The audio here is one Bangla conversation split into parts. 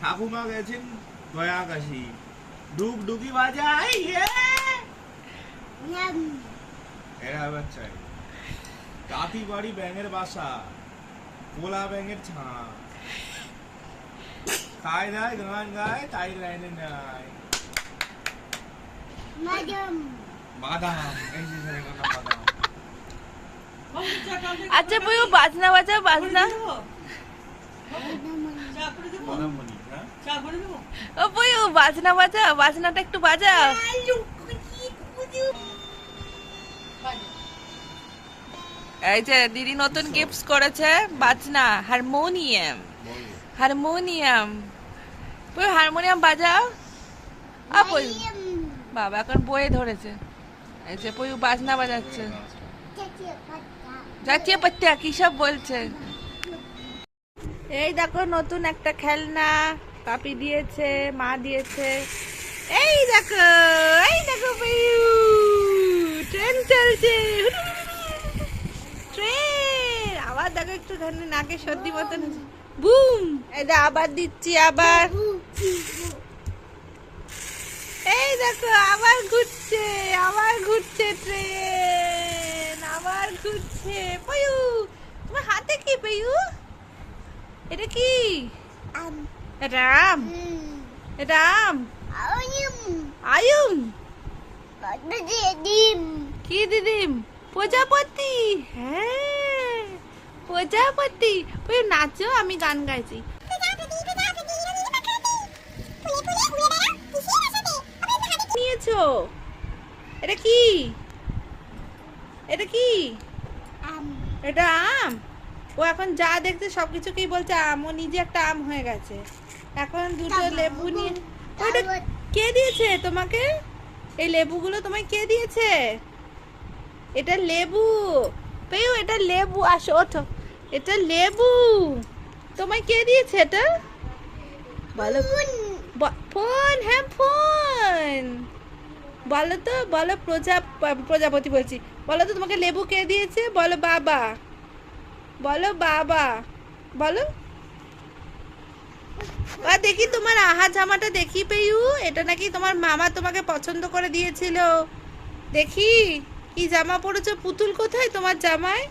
ঠাকুমা গেছেন দয়াকাশি। ডুগ ডুগি বাজাই! এরা তাঁতি বাড়ি ব্যাঙের বাসা কোলা ব্যাঙের ছাঁ। খায় দায় গান গায় তাই লাইনে নাই বাদাম। এই যে বাদাম। আচ্ছা বই ও বাজনা। বাজা বাজনা বাদামণি ও বই ও বাজনা বাজা বাজনাটা একটু বাজা। এই যে দিদি নতুন গিফটস করেছে বাজনা হারমোনিয়াম হারমোনিয়াম বই হারমোনিয়াম বাজাও। আ বই। বাবা এখন বইয়ে ধরেছে। এই যে বই বাজনা বাজাচ্ছে। জাতীয় পাত্তা কি সব বলছে? এই দেখো নতুন একটা খেলনা, পাপি দিয়েছে, মা দিয়েছে। এই দেখো এই দেখো ট্রেন চলছে ট্রেন আবার দেখো একটু ধরনে নাকে সর্দি মতন বুম দা আবার দিচ্ছি আবার এই দেখো আবার ঘুরছে আবার ঘুরছে ট্রেন আবার ঘুরছে পয়ু তোমার হাতে কি পয়ু এটা কি? এটা আম। এটা আম। আয়ুম। কি দিদিম? প্রজাপতি। হ্যাঁ প্রজাপতি। ওই নাচো আমি গান গাইছি। নিয়েছো? এটা কি? এটা কি? এটা আম? ও এখন যা দেখছে সবকিছুকেই বলছে আম ও নিজে একটা আম হয়ে গেছে। এখন দুটো লেবু নিয়ে ওটা কে দিয়েছে তোমাকে? এই লেবুগুলো তোমায় কে দিয়েছে? এটা লেবু। পেউ এটা লেবু। আসো ওঠো। এটা লেবু। তোমায় কে দিয়েছে এটা? বলো। ফোন। হ্যাঁ ফোন। বলো তো বলো প্রজা প্রজাপতি বলছি। বলো তো তোমাকে লেবু কে দিয়েছে? বলো বাবা। বলো বাবা, বলো। আর দেখি তোমার আহা জামাটা দেখি পেয়ু, এটা নাকি তোমার মামা তোমাকে পছন্দ করে দিয়েছিল। দেখি, কি জামা পরেছো পুতুল কোথায় তোমার জামায়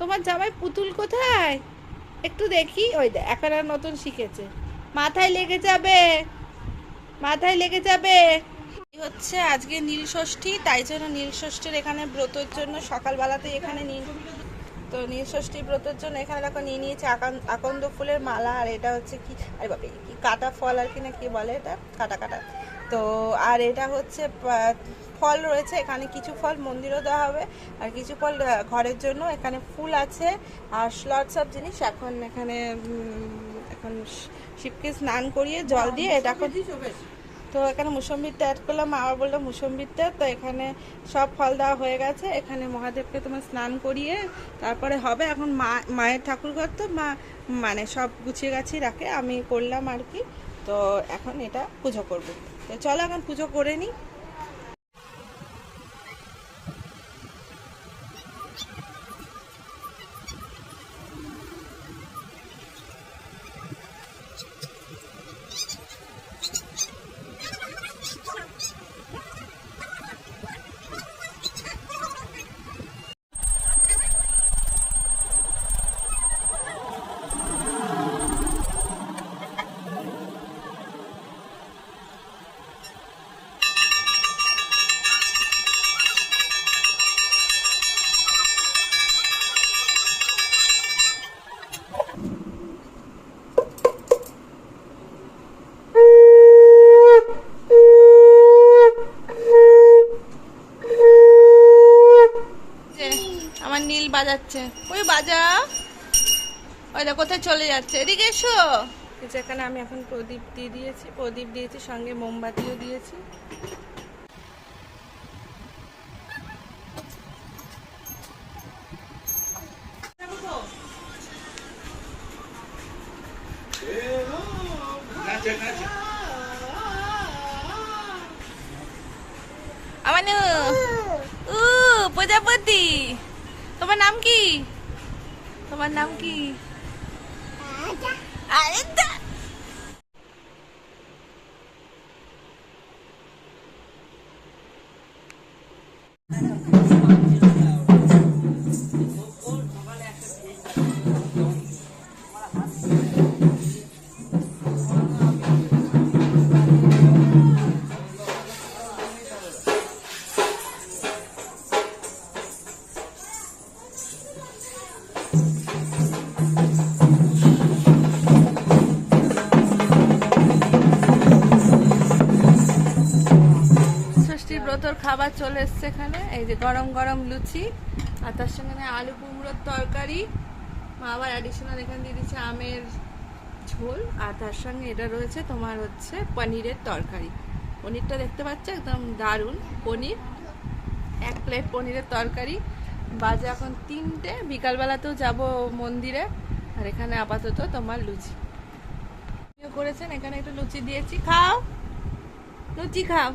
তোমার জামায় পুতুল কোথায়? একটু দেখি, ওই এখন আর নতুন শিখেছে। মাথায় লেগে যাবে, মাথায় লেগে যাবে। হচ্ছে আজকে নীল ষষ্ঠী, তাই জন্য নীল ষষ্ঠীর এখানে ব্রতর জন্য সকালবেলাতে এখানে নীল তো নীল ষষ্ঠী ব্রতের জন্য এখানে দেখো নিয়ে নিয়েছে আকান- আকন্দ ফুলের মালা আর এটা হচ্ছে কি আরে বাবা কি কাটা ফল আর কি না কি বলে এটা? কাটা কাটা। তো আর এটা হচ্ছে ফল রয়েছে এখানে কিছু ফল মন্দিরও দেওয়া হবে আর কিছু ফল ঘরের জন্য এখানে ফুল আছে আর স্লট সব জিনিস এখন এখানে এখন শিবকে স্নান করিয়ে জল দিয়ে এটা এখন তো এখানে মুসম্বিরটা অ্যাড করলাম আবার বললাম মুসম্বিরটা তো এখানে সব ফল দেওয়া হয়ে গেছে। এখানে মহাদেবকে তোমার স্নান করিয়ে তারপরে হবে এখন মা, মায়ের ঠাকুর ঘর তো, মা মানে সব গুছিয়ে গাছিয়ে রাখে, আমি করলাম আর কি। তো এখন এটা পুজো করব। তো চলো এখন পুজো করে নিই। আমার নীল বাজাচ্ছে। ওই বাজা। ওই দেখো কোথায় চলে যাচ্ছে? এদিকে এসো। এই যে এখানে আমি এখন প্রদীপ দিয়ে দিয়েছি। প্রদীপ দিয়েছি সঙ্গে মোমবাতিও দিয়েছি। নাচে নাচে। enam ki? Sama enam ki? Ada. Ah, Ada. Ah, চলে এসছে এখানে। এই যে গরম গরম লুচি, আর তার সঙ্গে আলু কুমড়োর তরকারি, মা আবার অ্যাডিশনাল এখানে দিয়ে দিচ্ছে আমের ঝোল, আর তার সঙ্গে এটা রয়েছে তোমার হচ্ছে পনিরের তরকারি। পনিরটা দেখতে পাচ্ছ? একদম দারুণ পনির। এক প্লেট পনিরের তরকারি। বাজে এখন তিনটে, বিকালবেলাতেও যাব মন্দিরে, আর এখানে আপাতত তোমার লুচি। করেছেন, এখানে একটু লুচি দিয়েছি। খাও! লুচি খাও!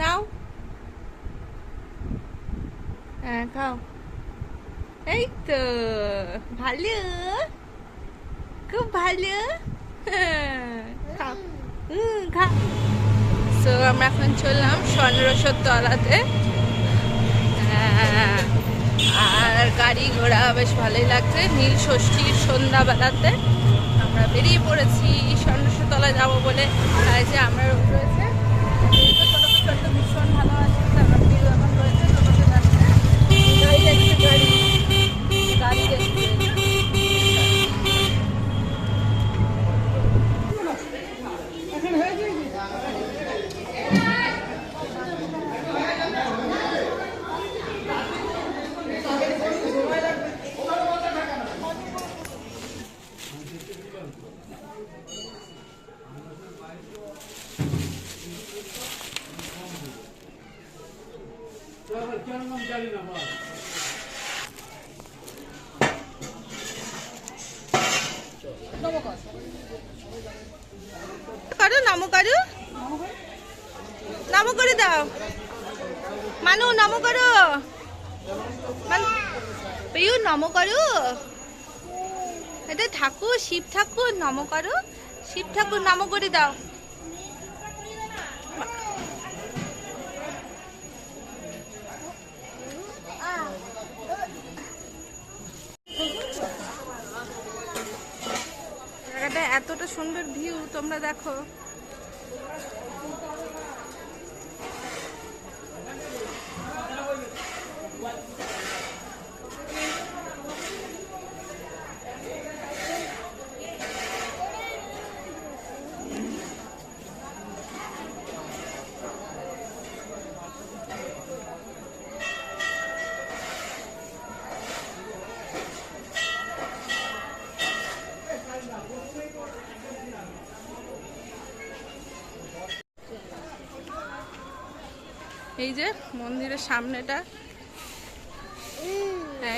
নাও হ্যাঁ খাও এই তো ভালো খুব ভালো খাও হুম আমরা এখন চললাম স্বর্ণরসর তলাতে আর গাড়ি ঘোড়া বেশ ভালোই লাগছে। নীল ষষ্ঠীর সন্ধ্যাবেলাতে আমরা বেরিয়ে পড়েছি। স্বর্ণরসর তলায় যাব বলে। যে আমরা রয়েছে। ভীষণ ভালো আছে এখন রয়েছে টোটোতে যাচ্ছে গাড়ি দেখছে গাড়ি গাড়ি দেখছে করো নমো করো? নমো করে দাও। মানু নমো করো। পিউ নমো করো। এটা ঠাকুর, শিব ঠাকুর নমো করো। শিব ঠাকুর নমো করে দাও। জায়গাটা এতটা সুন্দর ভিউ তোমরা দেখো। এই যে মন্দিরের সামনেটা।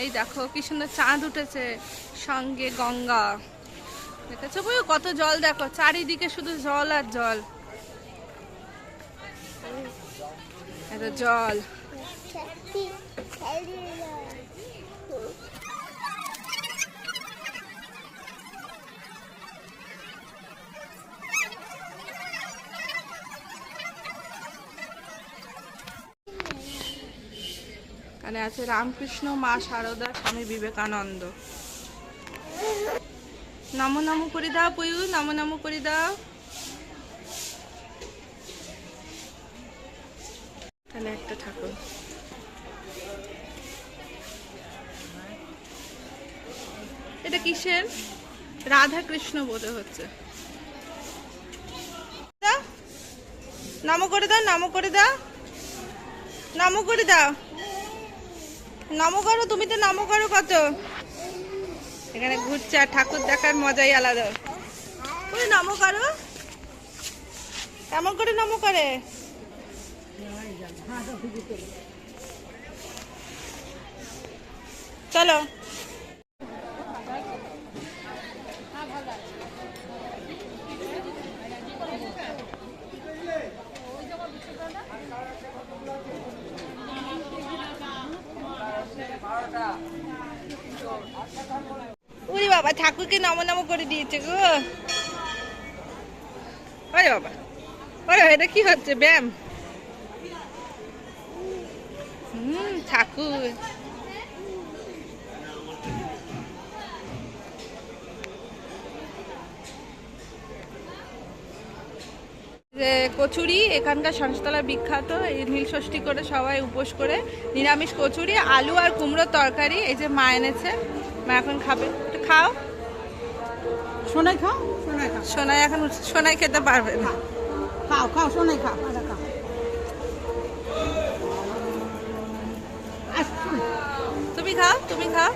এই দেখো কি সুন্দর চাঁদ উঠেছে সঙ্গে গঙ্গা। দেখেছ বই কত জল দেখো, চারিদিকে শুধু জল আর জল। এত জল। এখানে আছে রামকৃষ্ণ মা শারদা স্বামী বিবেকানন্দ। নমো নমো করে দাও পয়ু, নমো নমো করে দাও। এখানে একটা ঠাকুর। এটা কিসের? রাধা কৃষ্ণ বোধ হচ্ছে। নমো করে দাও, নমো করে দাও। নমো করে দাও। নমো করো তুমি তো নমো করো কত? এখানে ঘুরছে আর ঠাকুর দেখার মজাই আলাদা। তুমি নমো কেমন করে নমো করে? চলো। ঠাকুরকে নম নম করে দিয়েছে গো। ওরে বাবা। ওরে এটা কি হচ্ছে? ব্যায়াম। ঠাকুর। যে কচুরি, এখানকার সংস্থলা বিখ্যাত, এই নীল ষষ্ঠী করে সবাই উপোস করে। নিরামিষ কচুরি, আলু আর কুমড়োর তরকারি, এই যে মা এনেছে। মা এখন খাবে। একটু খাও। সোনাই খাও? সোনাই খাও। সোনাই এখন সোনাই খেতে পারবে না। খাও খাও সোনাই খাও খাও। তুমি খাও তুমি খাও।